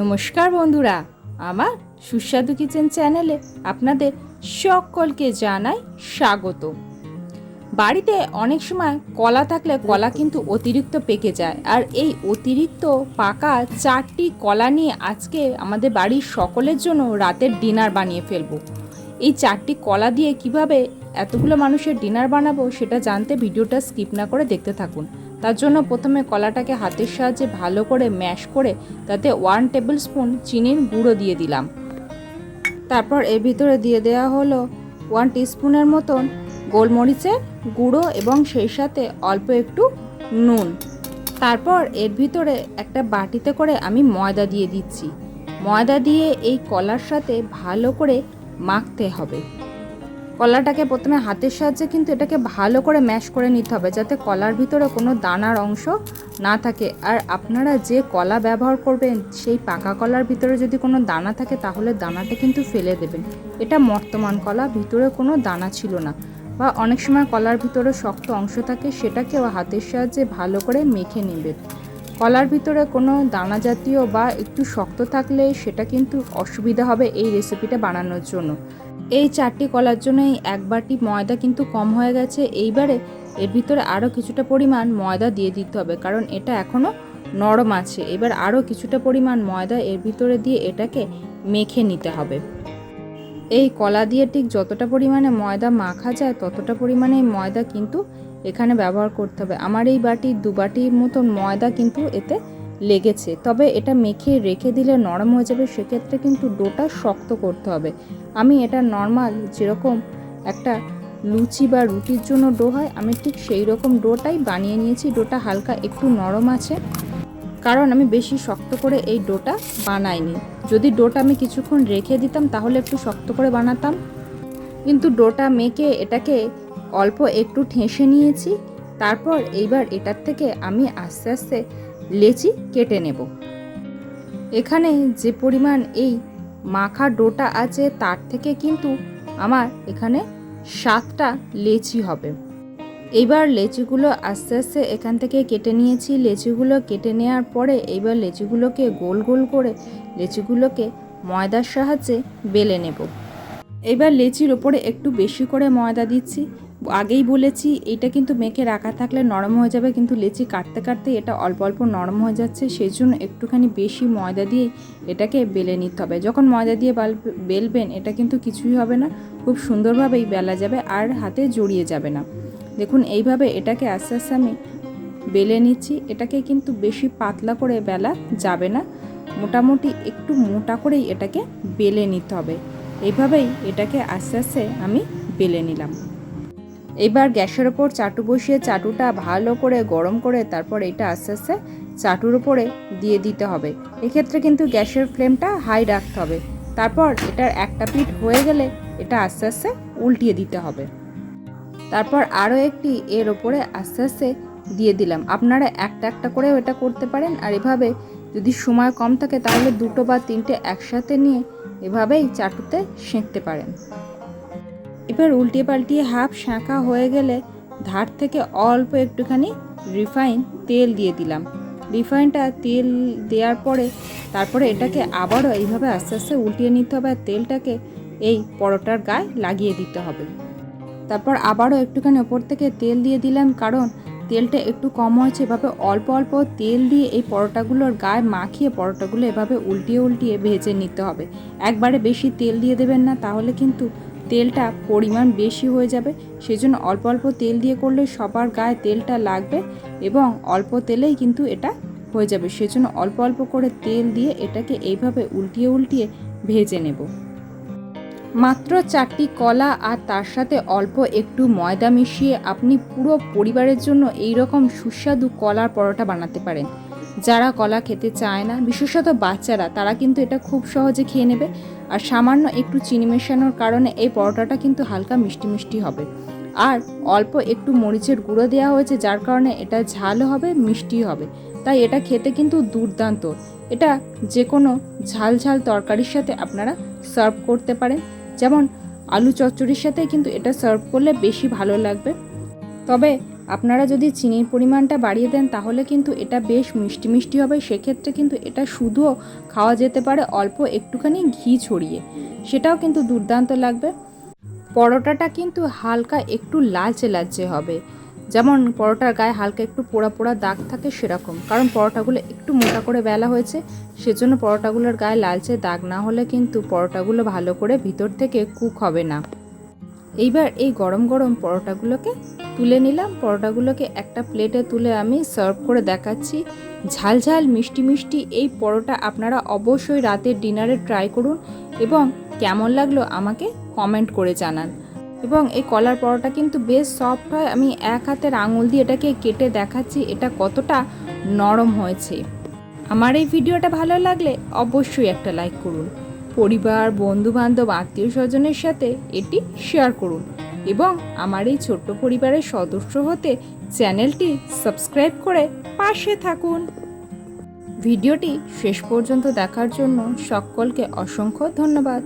নমস্কার বন্ধুরা, আমার সুস্বাদু কিচেন চ্যানেলে আপনাদের সকলকে জানাই স্বাগত বাড়িতে অনেক সময় কলা থাকলে কলা কিন্তু অতিরিক্ত পেকে যায়, আর এই অতিরিক্ত পাকা চারটি কলা নিয়ে আজকে আমাদের বাড়ির সকলের জন্য রাতের ডিনার বানিয়ে ফেলব। এই চারটি কলা দিয়ে কীভাবে এতগুলো মানুষের ডিনার বানাবো সেটা জানতে ভিডিওটা স্কিপ না করে দেখতে থাকুন। তার জন্য প্রথমে কলাটাকে হাতের সাহায্যে ভালো করে ম্যাশ করে তাতে ওয়ান টেবিল স্পুন চিনির গুঁড়ো দিয়ে দিলাম। তারপর এর ভিতরে দিয়ে দেওয়া হলো ওয়ান টিস্পুনের মতন গোলমরিচের গুঁড়ো এবং সেই সাথে অল্প একটু নুন। তারপর এর ভিতরে একটা বাটিতে করে আমি ময়দা দিয়ে দিচ্ছি। ময়দা দিয়ে এই কলার সাথে ভালো করে মাখতে হবে। কলাটাকে প্রথমে হাতের সাহায্যে কিন্তু এটাকে ভালো করে ম্যাশ করে নিতে হবে, যাতে কলার ভিতরে কোনো দানার অংশ না থাকে। আর আপনারা যে কলা ব্যবহার করবেন, সেই পাকা কলার ভিতরে যদি কোনো দানা থাকে, তাহলে দানাটা কিন্তু ফেলে দেবেন। এটা বর্তমান কলা, ভিতরে কোনো দানা ছিল না। বা অনেক সময় কলার ভিতরে শক্ত অংশ থাকে, সেটাকেও হাতের সাহায্যে ভালো করে মেখে নেবেন। কলার ভিতরে কোনো দানা জাতীয় বা একটু শক্ত থাকলে সেটা কিন্তু অসুবিধা হবে এই রেসিপিটা বানানোর জন্য। এই চারটি কলার জন্য এই এক বাটি ময়দা কিন্তু কম হয়ে গেছে। এইবারে এর ভিতরে আরও কিছুটা পরিমাণ ময়দা দিয়ে দিতে হবে, কারণ এটা এখনও নরম আছে। এবার আরও কিছুটা পরিমাণ ময়দা এর ভিতরে দিয়ে এটাকে মেখে নিতে হবে। এই কলা দিয়ে ঠিক যতটা পরিমাণে ময়দা মাখা যায়, ততটা পরিমাণে ময়দা কিন্তু এখানে ব্যবহার করতে হবে। আমার এই বাটি, দু বাটির মতন ময়দা কিন্তু এতে লেগেছে। তবে এটা মেখে রেখে দিলে নরম হয়ে যাবে, সেক্ষেত্রে কিন্তু ডোটা শক্ত করতে হবে। আমি এটা নর্মাল যেরকম একটা লুচি বা রুটির জন্য ডো হয়, আমি ঠিক সেই রকম ডোটাই বানিয়ে নিয়েছি। ডোটা হালকা একটু নরম আছে, কারণ আমি বেশি শক্ত করে এই ডোটা বানাইনি। যদি ডোটা আমি কিছুক্ষণ রেখে দিতাম, তাহলে একটু শক্ত করে বানাতাম। কিন্তু ডোটা মেখে এটাকে অল্প একটু ঠেসে নিয়েছি, তারপর এইবার এটার থেকে আমি আস্তে আস্তে লেচি কেটে নেব। এখানে যে পরিমাণ এই মাখা ডোটা আছে, তার থেকে কিন্তু আমার এখানে সাতটা লেচি হবে। এইবার লেচিগুলো আস্তে আস্তে এখান থেকে কেটে নিয়েছি। লেচিগুলো কেটে নেওয়ার পরে এইবার লেচিগুলোকে গোল গোল করে লেচিগুলোকে ময়দার সাহায্যে বেলে নেব। এইবার লেচির ওপরে একটু বেশি করে ময়দা দিচ্ছি। আগেই বলেছি, এটা কিন্তু মেখে রাখা থাকলে নরম হয়ে যাবে, কিন্তু লেচি কাটতে কাটতে এটা অল্প অল্প নরম হয়ে যাচ্ছে সেই জন্য একটুখানি বেশি ময়দা দিয়ে এটাকে বেলে নিতে হবে। যখন ময়দা দিয়ে বাল, বেলবেন, এটা কিন্তু কিছুই হবে না, খুব সুন্দরভাবেই বেলা যাবে আর হাতে জড়িয়ে যাবে না। দেখুন, এইভাবে এটাকে আস্তে আস্তে আমি বেলে নিচ্ছি, এটাকে কিন্তু বেশি পাতলা করে বেলা যাবে না, মোটামুটি একটু মোটা করেই এটাকে বেলে নিতে হবে। এইভাবেই এটাকে আস্তে আস্তে আমি বেলে নিলাম। এবার গ্যাসের ওপর চাটু বসিয়ে চাটুটা ভালো করে গরম করে তারপর এটা আস্তে আস্তে চাটুর উপরে দিয়ে দিতে হবে। এক্ষেত্রে কিন্তু গ্যাসের ফ্লেমটা হাই রাখতে হবে। তারপর এটার একটা পিঠ হয়ে গেলে এটা আস্তে আস্তে উল্টিয়ে দিতে হবে। তারপর আরও একটি এর ওপরে আস্তে আস্তে দিয়ে দিলাম। আপনারা একটা একটা করেও এটা করতে পারেন আর এভাবে যদি সময় কম থাকে তাহলে দুটো বা তিনটে একসাথে নিয়ে এভাবেই চাটুতে সেঁকতে পারেন। এবার উল্টিয়ে পাল্টিয়ে হাফ শাঁকা হয়ে গেলে ধার থেকে অল্প একটুখানি রিফাইন তেল দিয়ে দিলাম। রিফাইনটা তেল দেওয়ার পরে তারপরে এটাকে আবারও এইভাবে আস্তে আস্তে উল্টিয়ে নিতে হবে আর তেলটাকে এই পরোটার গায়ে লাগিয়ে দিতে হবে। তারপর আবারও একটুখানি ওপর থেকে তেল দিয়ে দিলাম কারণ তেলটা একটু কম হয়েছে, এভাবে অল্প অল্প তেল দিয়ে এই পরোটাগুলোর গায়ে মাখিয়ে পরোটাগুলো এভাবে উল্টিয়ে উল্টিয়ে ভেজে নিতে হবে। একবারে বেশি তেল দিয়ে দেবেন না, তাহলে কিন্তু তেলটা পরিমাণ বেশি হয়ে যাবে। সেই জন্য অল্প অল্প তেল দিয়ে করলে সবার গায়ে তেলটা লাগবে এবং অল্প তেলেই কিন্তু এটা হয়ে যাবে। সেজন্য অল্প অল্প করে তেল দিয়ে এটাকে এইভাবে উল্টিয়ে উল্টিয়ে ভেজে নেব। মাত্র চারটি কলা আর তার সাথে অল্প একটু ময়দা মিশিয়ে আপনি পুরো পরিবারের জন্য এই রকম সুস্বাদু কলার পরোটা বানাতে পারেন। যারা কলা খেতে চায় না, বিশেষত বাচ্চারা, তারা কিন্তু এটা খুব সহজে খেয়ে নেবে। আর সামান্য একটু চিনি মেশানোর কারণে এই পরোটাটা কিন্তু হালকা মিষ্টি মিষ্টি হবে। আর অল্প একটু মরিচের গুঁড়ো দেওয়া হয়েছে, যার কারণে এটা ঝালও হবে মিষ্টি হবে। তাই এটা খেতে কিন্তু দুর্দান্ত। এটা যে কোনো ঝাল ঝাল তরকারির সাথে আপনারা সার্ভ করতে পারেন। যেমন আলু চচ্চড়ির সাথে কিন্তু এটা সার্ভ করলে বেশি ভালো লাগবে। তবে আপনারা যদি চিনির পরিমাণটা বাড়িয়ে দেন তাহলে কিন্তু এটা বেশ মিষ্টি মিষ্টি হবে। সেক্ষেত্রে কিন্তু এটা শুধুও খাওয়া যেতে পারে অল্প একটুখানি ঘি ছড়িয়ে। সেটাও কিন্তু দুর্দান্ত লাগবে। পরোটাটা কিন্তু হালকা একটু লালচে লালচে হবে। যেমন পরোটার গায়ে হালকা একটু পোড়া পোড়া দাগ থাকে সেরকম। কারণ পরোটাগুলো একটু মোটা করে বেলা হয়েছে, সেজন্য পরোটাগুলোর গায়ে লালচে দাগ না হলে কিন্তু পরোটাগুলো ভালো করে ভিতর থেকে কুক হবে না। এইবার এই গরম গরম পরোটাগুলোকে তুলে নিলাম। পরোটাগুলোকে একটা প্লেটে তুলে আমি সার্ভ করে দেখাচ্ছি। ঝাল ঝাল, মিষ্টি মিষ্টি এই পরোটা আপনারা অবশ্যই রাতের ডিনারে ট্রাই করুন এবং কেমন লাগল আমাকে কমেন্ট করে জানান। এবং এই কলার পরোটা কিন্তু বেশ সফট হয়। আমি এক হাতের আঙুল দিয়ে এটাকে কেটে দেখাচ্ছি এটা কতটা নরম হয়েছে। আমার এই ভিডিওটা ভালো লাগলে অবশ্যই একটা লাইক করুন। পরিবার বন্ধু বান্ধব আত্মীয় স্বজনের সাথে এটি শেয়ার করুন এবং আমার এই ছোট্ট পরিবারের সদস্য হতে চ্যানেলটি সাবস্ক্রাইব করে পাশে থাকুন। ভিডিওটি শেষ পর্যন্ত দেখার জন্য সকলকে অসংখ্য ধন্যবাদ।